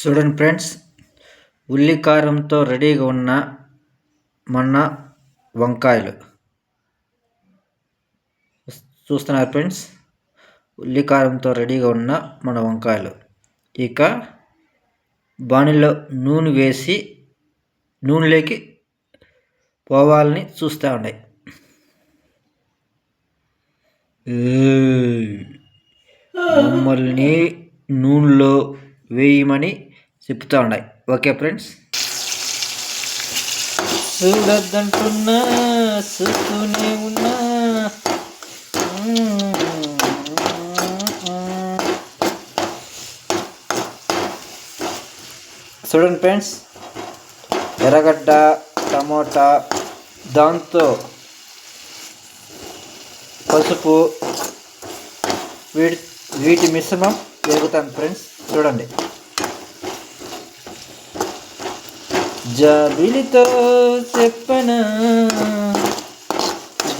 చూడండి ఫ్రెండ్స్ ఉల్లి కారంతో రెడీగా ఉన్న మన వంకాయలు. చూస్తున్నారు ఫ్రెండ్స్ ఉల్లి కారంతో రెడీగా ఉన్న మన వంకాయలు. ఇక బాణిలో నూనె వేసి నూనెలోకి పోవాలని చూస్తూ ఉన్నాయి. మమ్మల్ని నూనెలో వేయమని చెప్తా ఉన్నాయి. Okay friends? చూడద్దంటున్నా చూస్తూనే ఉన్నా. చూడండి ఫ్రెండ్స్ ఎర్రగడ్డ టమోటా దాంతో పసుపు వీటి వీటి మిశ్రమం పెరుగుతాను ఫ్రెండ్స్. చూడండి. జాబిలితో చెప్పన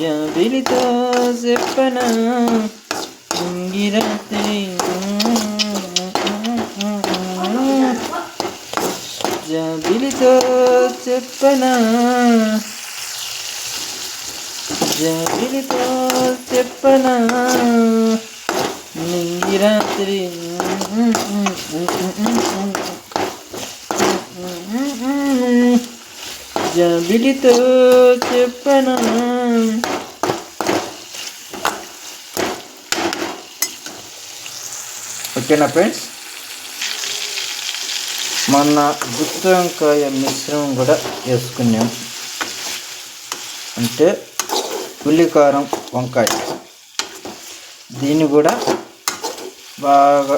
జాబిలితో చెప్పన ఇంగిరాత్రి జాబిలితో చెప్పన జాబిలితో చెప్పన నింగిరాత్రి జబిలితో చెప్పను ఓకేనా ఫ్రెండ్స్ మొన్న గుత్తి వంకాయ మిశ్రమం కూడా వేసుకున్నాం అంటే ఉల్లికారం వంకాయ దీన్ని కూడా బాగా